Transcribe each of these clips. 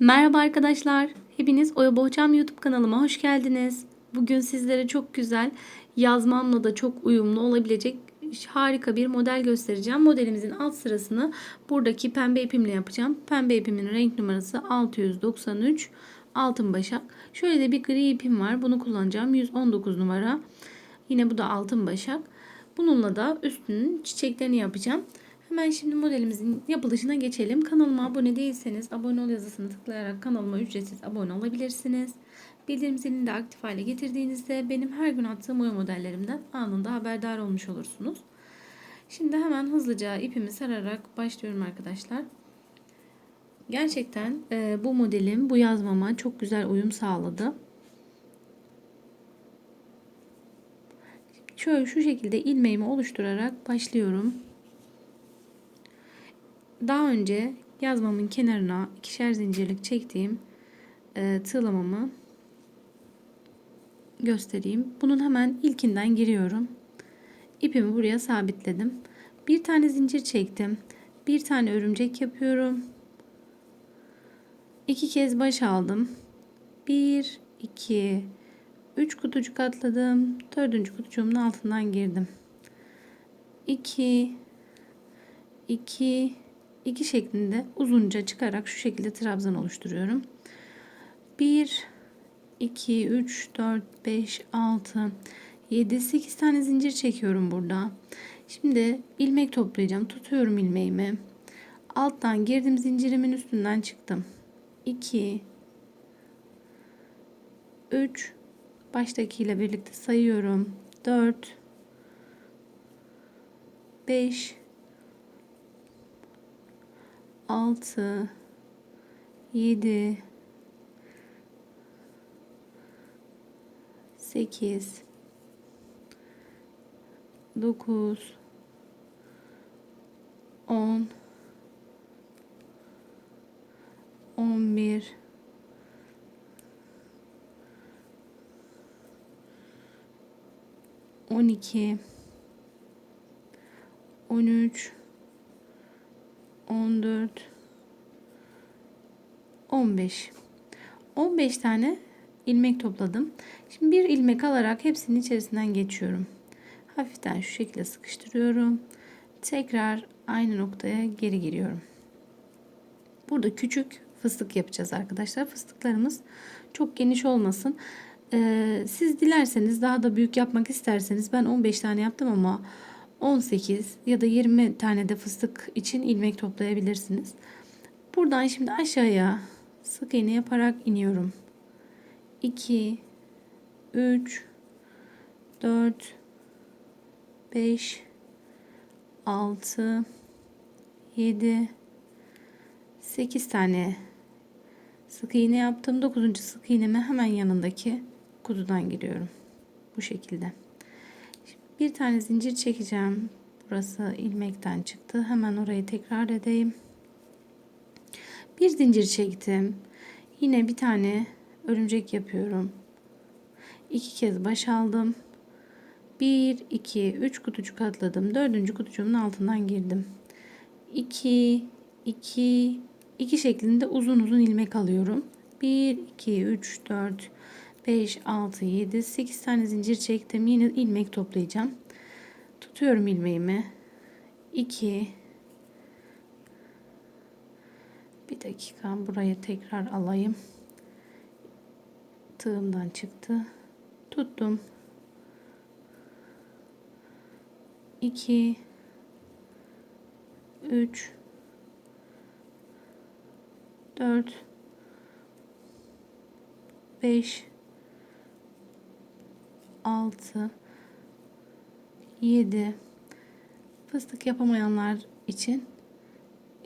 Merhaba arkadaşlar. Hepiniz Oya Bohçam YouTube kanalıma hoş geldiniz. Bugün sizlere çok güzel, yazmamla da çok uyumlu olabilecek harika bir model göstereceğim. Modelimizin alt sırasını buradaki pembe ipimle yapacağım. Pembe ipimin renk numarası 693 altın başak. Şöyle de bir gri ipim var. Bunu kullanacağım. 119 numara. Yine bu da altın başak. Bununla da üstünün çiçeklerini yapacağım. Hemen şimdi modelimizin yapılışına geçelim. Kanalıma abone değilseniz abone ol yazısını tıklayarak kanalıma ücretsiz abone olabilirsiniz. Bildirim zilini de aktif hale getirdiğinizde benim her gün attığım oyun modellerimden anında haberdar olmuş olursunuz. Şimdi hemen hızlıca ipimi sararak başlıyorum arkadaşlar. Gerçekten e, bu modelim bu yazmama çok güzel uyum sağladı. Şöyle şu şekilde ilmeğimi oluşturarak başlıyorum. Daha önce yazmamın kenarına ikişer zincirlik çektiğim e, tığlamamı göstereyim. Bunun hemen ilkinden giriyorum. İpimi buraya sabitledim. Bir tane zincir çektim. Bir tane örümcek yapıyorum. İki kez baş aldım. Bir, iki, üç kutucuk atladım. Dördüncü kutucuğumun altından girdim. İki, iki, 2 şeklinde uzunca çıkarak şu şekilde trabzan oluşturuyorum. 1 2 3 4 5 6 7 8 tane zincir çekiyorum burada. Şimdi ilmek toplayacağım. Tutuyorum ilmeğimi. Alttan girdim zincirimin üstünden çıktım. 2 3 baştakiyle birlikte sayıyorum. 4 5 6 7 8 9 10 11 12 13 14 15 15 tane ilmek topladım. Şimdi bir ilmek alarak hepsinin içerisinden geçiyorum. Hafiften şu şekilde sıkıştırıyorum. Tekrar aynı noktaya geri giriyorum. Burada küçük fıstık yapacağız arkadaşlar. Fıstıklarımız çok geniş olmasın. Ee, siz dilerseniz daha da büyük yapmak isterseniz ben 15 tane yaptım ama 18 ya da 20 tane de fıstık için ilmek toplayabilirsiniz. Buradan şimdi aşağıya sık iğne yaparak iniyorum. 2 3 4 5 6 7 8 tane sık iğne yaptım. 9. sık iğneme hemen yanındaki kutudan giriyorum. Bu şekilde. Bir tane zincir çekeceğim. Burası ilmekten çıktı. Hemen orayı tekrar edeyim. Bir zincir çektim. Yine bir tane örümcek yapıyorum. İki kez baş aldım. Bir, iki, üç kutucuk atladım. Dördüncü kutucuğumun altından girdim. İki, iki, iki şeklinde uzun uzun ilmek alıyorum. Bir, iki, üç, dört, 5, 6, 7, 8 tane zincir çektim. Yine ilmek toplayacağım. Tutuyorum ilmeğimi. 2 Bir dakika buraya tekrar alayım. Tığımdan çıktı. Tuttum. 2 3 4 5 6 7 fıstık yapamayanlar için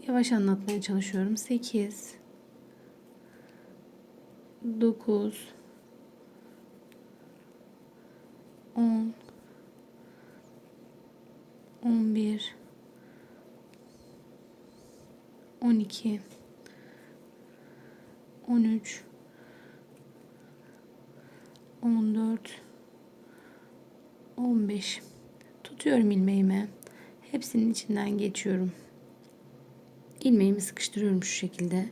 yavaş anlatmaya çalışıyorum. 8 9 10 11 12 13 14 15 tutuyorum ilmeğimi hepsinin içinden geçiyorum ilmeğimi sıkıştırıyorum şu şekilde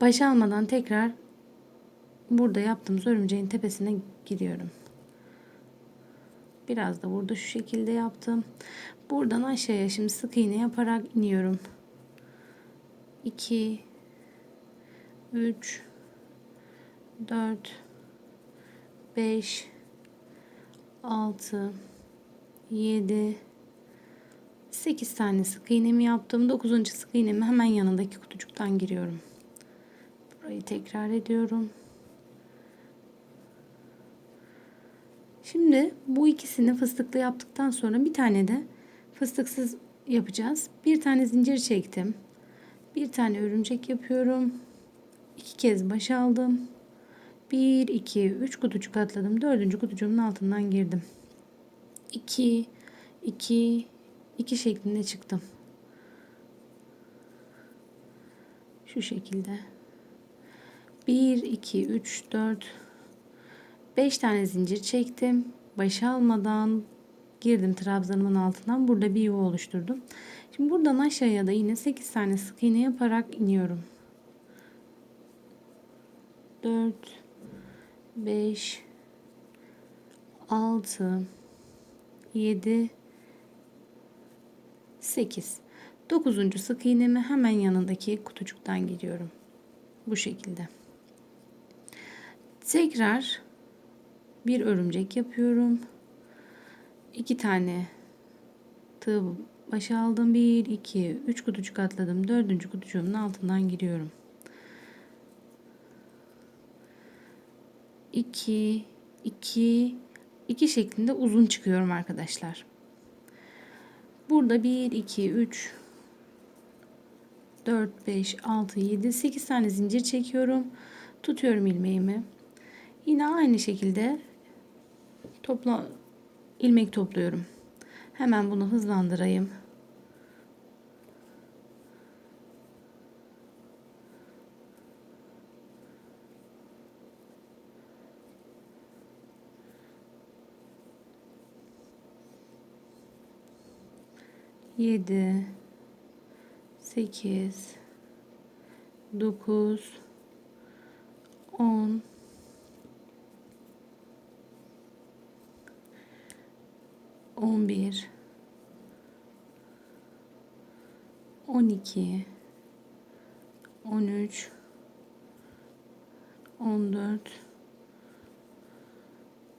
baş almadan tekrar burada yaptığımız örümceğin tepesine giriyorum. Biraz da burada şu şekilde yaptım. Buradan aşağıya şimdi sık iğne yaparak iniyorum. 2 3 4 5 6 7 8 tane sık iğnemi yaptım. 9. sık iğnemi hemen yanındaki kutucuktan giriyorum. Burayı tekrar ediyorum. Şimdi bu ikisini fıstıklı yaptıktan sonra bir tane de fıstıksız yapacağız. Bir tane zincir çektim. Bir tane örümcek yapıyorum. İki kez baş aldım. 1, 2, 3 kutucuk atladım. Dördüncü kutucuğumun altından girdim. 2, 2, 2 şeklinde çıktım. Şu şekilde. 1, 2, 3, 4, 5 tane zincir çektim. Baş almadan girdim trabzanımın altından. Burada bir yuva oluşturdum. Şimdi buradan aşağıya da yine 8 tane sık iğne yaparak iniyorum. 4 5 6 7 8 9. sık iğnemi hemen yanındaki kutucuktan giriyorum. Bu şekilde. Tekrar bir örümcek yapıyorum. İki tane tığ başa aldım. 1 2 3 kutucuk atladım. Dördüncü kutucuğumun altından giriyorum. 2 2 2 şeklinde uzun çıkıyorum arkadaşlar. Burada 1 2 3 4 5 6 7 8 tane zincir çekiyorum. Tutuyorum ilmeğimi. Yine aynı şekilde topla ilmek topluyorum. Hemen bunu hızlandırayım. Yedi, sekiz, dokuz, on, 11 12 13 14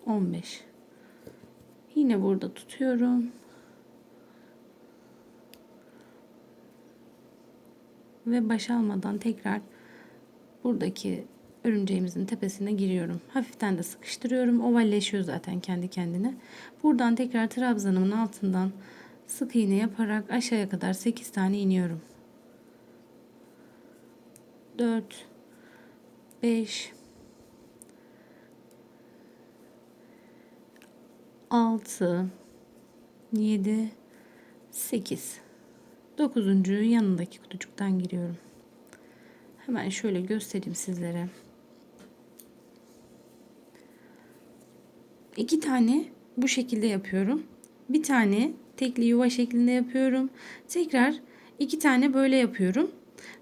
15 Yine burada tutuyorum. Ve baş almadan tekrar buradaki örümceğimizin tepesine giriyorum. Hafiften de sıkıştırıyorum. Ovalleşiyor zaten kendi kendine. Buradan tekrar trabzanımın altından sık iğne yaparak aşağıya kadar 8 tane iniyorum. 4 5 6 7 8 9. yanındaki kutucuktan giriyorum. Hemen şöyle göstereyim sizlere. iki tane bu şekilde yapıyorum. Bir tane tekli yuva şeklinde yapıyorum. Tekrar iki tane böyle yapıyorum.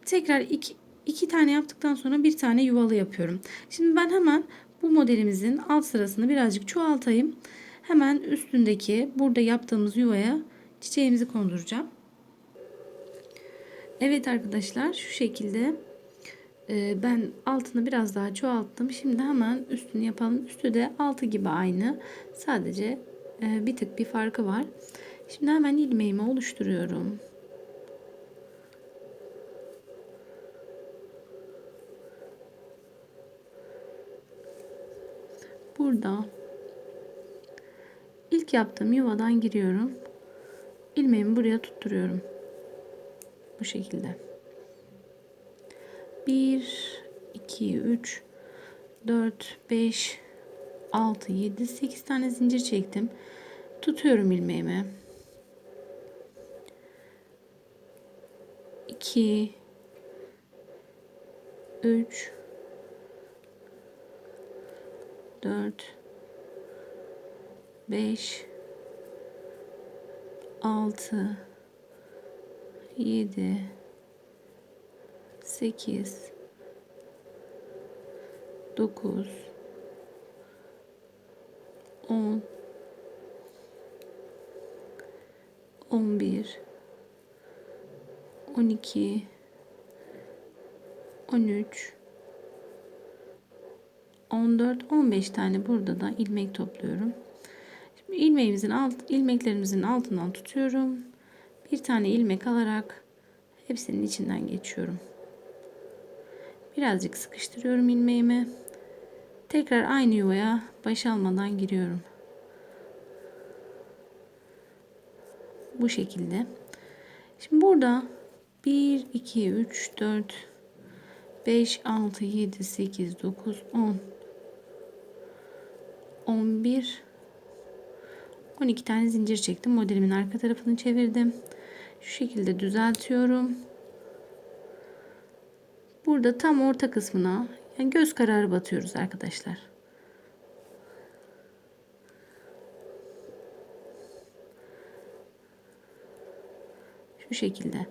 Tekrar iki, iki tane yaptıktan sonra bir tane yuvalı yapıyorum. Şimdi ben hemen bu modelimizin alt sırasını birazcık çoğaltayım. Hemen üstündeki burada yaptığımız yuvaya çiçeğimizi konduracağım. Evet arkadaşlar şu şekilde ee, ben altını biraz daha çoğalttım. Şimdi hemen üstünü yapalım. Üstü de altı gibi aynı. Sadece e, bir tık bir farkı var. Şimdi hemen ilmeğimi oluşturuyorum. Burada ilk yaptığım yuvadan giriyorum. İlmeğimi buraya tutturuyorum. Bu şekilde. 1 2 3 4 5 6 7 8 tane zincir çektim. Tutuyorum ilmeğimi. 2 3 4 5 6 7 8 9 10 11 12 13 14 15 tane burada da ilmek topluyorum. Şimdi ilmeğimizin alt ilmeklerimizin altından tutuyorum. Bir tane ilmek alarak hepsinin içinden geçiyorum. Birazcık sıkıştırıyorum ilmeğimi. Tekrar aynı yuvaya baş almadan giriyorum. Bu şekilde. Şimdi burada 1, 2, 3, 4, 5, 6, 7, 8, 9, 10, 11, 12 tane zincir çektim. Modelimin arka tarafını çevirdim. Şu şekilde düzeltiyorum. Burada tam orta kısmına yani göz kararı batıyoruz arkadaşlar. Şu şekilde.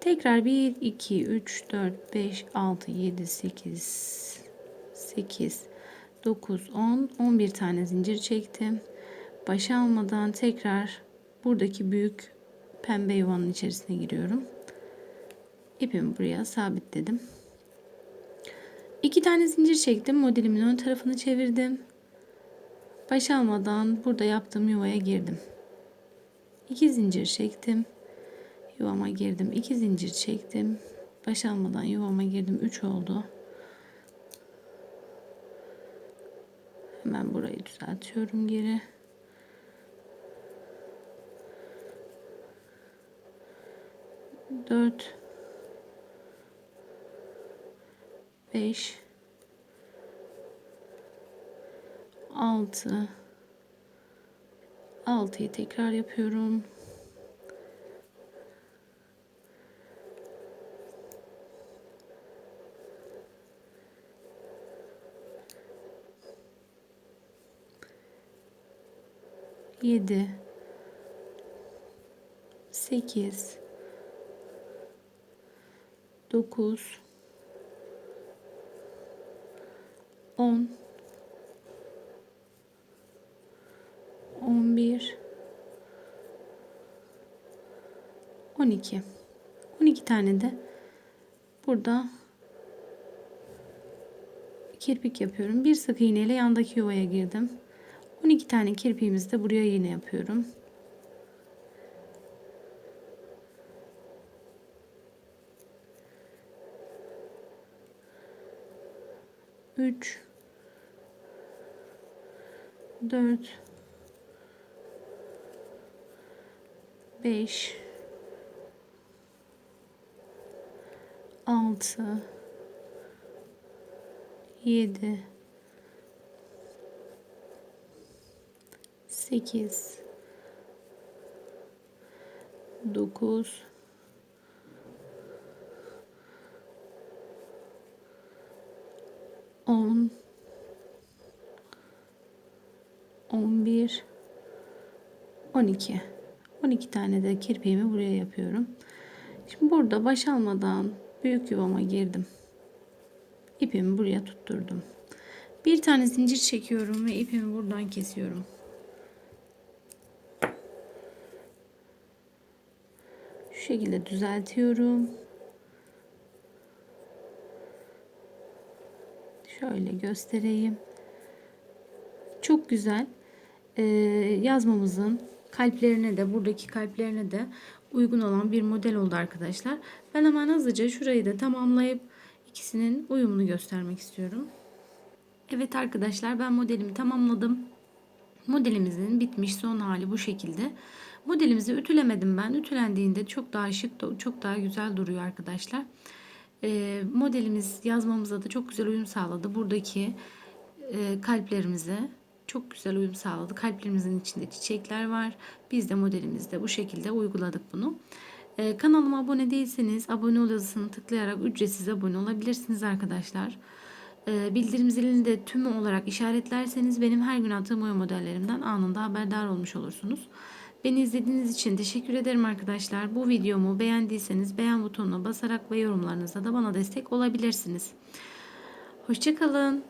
Tekrar 1, 2, 3, 4, 5, 6, 7, 8, 8, 9, 10, 11 tane zincir çektim. Baş almadan tekrar buradaki büyük pembe yuvanın içerisine giriyorum. İpimi buraya sabitledim. İki tane zincir çektim. Modelimin ön tarafını çevirdim. Baş almadan burada yaptığım yuvaya girdim. İki zincir çektim. Yuvama girdim. İki zincir çektim. Baş almadan yuvama girdim. Üç oldu. Hemen burayı düzeltiyorum geri. Dört. Beş. Altı. Altıyı tekrar yapıyorum. Yedi. Sekiz. Dokuz. On. On bir. On iki. On iki tane de burada kirpik yapıyorum. Bir sık iğneyle yandaki yuvaya girdim. 12 tane kirpiğimizi de buraya yine yapıyorum. Üç, dört, beş, altı, yedi, 8 9 10 11 12 12 tane de kirpiğimi buraya yapıyorum. Şimdi burada baş almadan büyük yuvama girdim. İpimi buraya tutturdum. Bir tane zincir çekiyorum ve ipimi buradan kesiyorum. Şu şekilde düzeltiyorum. Şöyle göstereyim. Çok güzel. Ee, yazmamızın kalplerine de buradaki kalplerine de uygun olan bir model oldu arkadaşlar. Ben hemen hızlıca şurayı da tamamlayıp ikisinin uyumunu göstermek istiyorum. Evet arkadaşlar ben modelimi tamamladım. Modelimizin bitmiş son hali bu şekilde. Modelimizi ütülemedim ben. Ütülendiğinde çok daha şık, çok daha güzel duruyor arkadaşlar. E, modelimiz yazmamıza da çok güzel uyum sağladı. Buradaki e, kalplerimize çok güzel uyum sağladı. Kalplerimizin içinde çiçekler var. Biz de modelimizde bu şekilde uyguladık bunu. Ee, kanalıma abone değilseniz abone ol yazısını tıklayarak ücretsiz abone olabilirsiniz arkadaşlar. Ee, bildirim zilini de tümü olarak işaretlerseniz benim her gün attığım oyun modellerimden anında haberdar olmuş olursunuz. Beni izlediğiniz için teşekkür ederim arkadaşlar. Bu videomu beğendiyseniz beğen butonuna basarak ve yorumlarınızla da bana destek olabilirsiniz. Hoşçakalın.